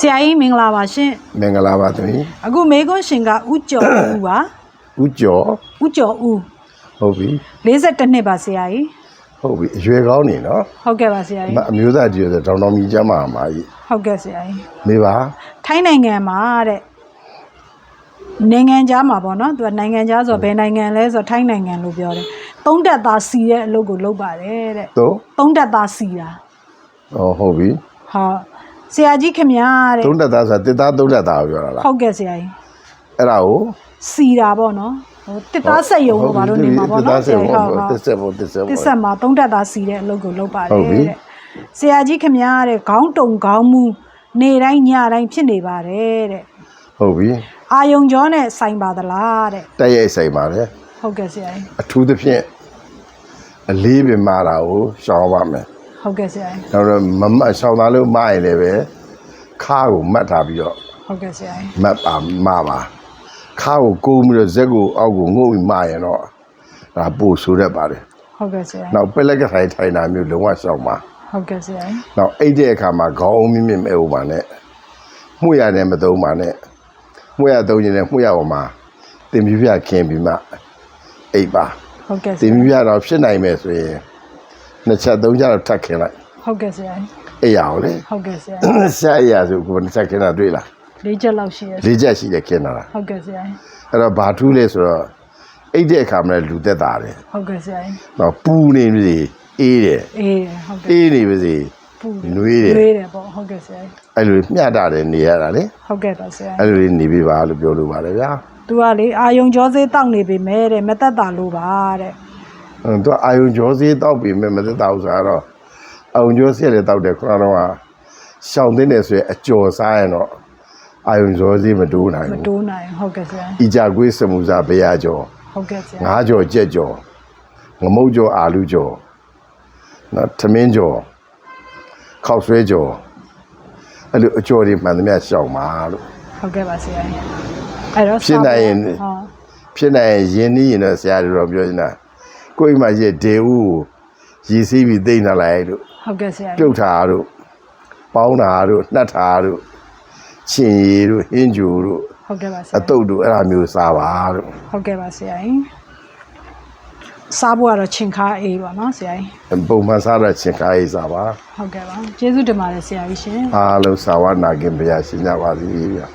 ဆရာကြီးမင်္ဂလာပါရှင်မင်္ဂလာပါသမီးအခုမေကွန်းရှင်ကဥကျော်ဦးပါဦးကျော်ဥကျော်ဦးဟုတ်ပြီ52နှစ်ပါဆရာကြီးဟုတ်ပြီအရွယ်ကောင်းနေနော်ဟုတ်ကဲ့ပါဆရာအကြီးမအမျိုးသားကြီးဆိုတောင်တော်မြကြီးကျမ်းမာမှာကြီးဟုတ်ကဲ့ဆရာကြီးမေပါထိုင်းနိုင်ငံမှာတဲ့နိုင်ငံခြားမှာပေါ့နော်သူကနိုင်ငံခြားဆိုတော့ဘယ်နိုင်ငံလဲဆိုတော့ထိုင်းနိုင်ငံလို့ပြောတယ်သုံးတက်သားစီတဲ့အလုပ်ကိုလုပ်ပါတယ်တဲ့တော့သုံးတက်သားစီတာဟောဟုတ်ပြီဟုတ် ဆရာကြီးခင်ဗျာတဲ့သုံးတက်သားဆိုတာတစ်သားသုံးတက်သားကိုပြောတာလားဟုတ်ကဲ့ဆရာကြီးအဲ့ဒါကိုစီတာပေါ့နော်ဟိုတစ်သားဆက်ယုံလို့ဘာလို့နေမှာပေါ့တစ်နော်သားဆက်ကြီးဟုတ်ဟုတ်တစ်ဆက်ပေါ့တစ်ဆက်တပေါ့စ္ဆက်မှာသုံးတက်သားစီတဲ့အလုပ်ကိုလုပ်ပါတဟုယ်တ်ပြီတဲ့ဆရာကြီးခင်ဗျားတဲ့ခေါင်းတုံခေါင်းမူနေတိုင်းညတိုင်းဖြစ်နေပါတယ်တဲ့ဟုတ်ပြီအာယုံကြောနဲ့ဆိုင်ပါသလားတဲ့တက်ရိုက်ဆိုင်ပါလေဟုတ်ကဲ့ဆရာကြီးအထူးသဖြင့်အလေးပင်မာတာကိုရှောင်ပါမယ် ဟုတ်ကဲ့ဆရာကြီးနောက်တော့မမတ်ရှောင်သားလို့မရင်လည်းပဲခါကိုမတ်ထားပြီးတော့ဟုတ်ကဲ့ဆရာကြီးမတ်ပါမပါခါကိုကိုးပြီးတော့ဇက်ကိုအောက်ကိုငုတ်ပြီးမရင်တော့ဒါပို့ဆိုတတ်ပါတယ်ဟုတ်ကဲ့ဆရာကြီးနောက်ပက်လက်ကထိုင်ထိုင်တာမျိုးလုံးဝရှောင်ပါဟုတ်ကဲ့ဆရာကြီးနောက်အိတ်တဲ့အခါမှာခေါင်းအုံးမြင့်မြင့်မဲ့ဦးပါနဲ့မှုရနဲ့မသုံးပါနဲ့မှုရသုံးရင်လည်းမှုရပေါ်မှာတင်ပြပြခင်းပြီးမှအိတ်ပါဟုတ်ကဲ့ဆတင်ရာပြကြီးပြတော့ဖြစ်နိုင်မယ်ဆိုရင် နှစ်ချက်သုံးချက်တော့ထပ်ခင်းလိုက်ဟုတ်ကဲ့ဆရာကြီးအိတ်ရအောင်လေဟုတ်ကဲ့ဆရာကြီးဆက်အိတ်ရဆိုကိုယ်နှစ်ချက်ခင်းတာတွေ့လားလေးချက်လောက်ရှိရလေးချက်ရှိတယ်ခင်းတာလားဟုတ်ကဲ့ဆရာကြီးအဲ့တော့ဘာထူးလဲဆိုတော့အိတ်တဲ့အခါမှာလည်းလူသက်တာတယ်ဟုတ်ကဲ့ဆရာကြီးနောက်ပူနေပြီစီအေးတယ်အေးဟုတ်ကဲ့အေးနေပြီစီပူတယ်နွေးတယ်နွေးတယ်ပေါ့ဟုတ်ကဲ့ဆရာကြီးအဲ့လိုမျှတာတယ်နေရတာလေဟုတ်ကဲ့ပါဆရာကြီးအဲ့လိုလေးနေပြီပါလို့ပြောလို့ပါတယ်ဗျာသူကလေအာယုံကြောစေးတောက်နေပြီမဲတဲ့မသက်တာလို့ပါတဲ့ဟွန်း သူအာယုံကျော်စေးတောက်ပြီမဲ့မသက်တာဥစားတော့အာယုံကျော်စေးလည်းတောက်တယ်ခုနကတော့ကရှောင်းသိနေဆိုရင်အကျော်စားရင်တော့အာယုံကျော်စေးမတိုးနိုင်မဘူးတိုးနိုင်ဟုတ်ကဲ့ဆရာဤကြကွေးစမှုစားဘရာကျော်ဟုတ်ကဲ့ဆရာငါးကျော်ကြက်ကျော်ငမုတ်ကျော်အာလူကျော်နော်ထမင်းကျော်ခောက်ဆွဲကျော်အဲ့လိုအကျော်တွေမှန်သမျှရှောင်းပါလို့ဟုတ်ကဲ့ပါဆရာအဲ့တော့ဖြစ်နိုင်ရင်ဟောဖြစ်နိုင်ရင်ရင်းနှီးရင်တော့ဆရာတို့တော့ပြောနေတာ ကိုယ်အိမ်မှာရဒေဦးကိုရည်စည်းပြီးသိမ့်လာလိုက်လို့ဟုတ်ကဲ့ဆရာပြုတ်တာတို့ပေါင်းတာတို့နှက်တာတို့ချင်ရည်တို့ဟင်းကြိုတို့ဟုတ်ကဲ့ပါဆရာအတုတ်တို့အဲ့ဒါမျိုးစားပါတို့ဟုတ်ကဲ့ပါဆရာကြီးစားဖို့ကတော့ချင်ခါအေးပါနော်ဆရာကြီးပုံမှန်စားတဲ့ချင်ကားရေးစားပါဟုတ်ကဲ့ပါကျေးဇူးတင်ပါတယ်ဆရာကြီးရှင်အားလုံးစာဝနာခင်ဗျာရှင်ကြပါစေဗျာ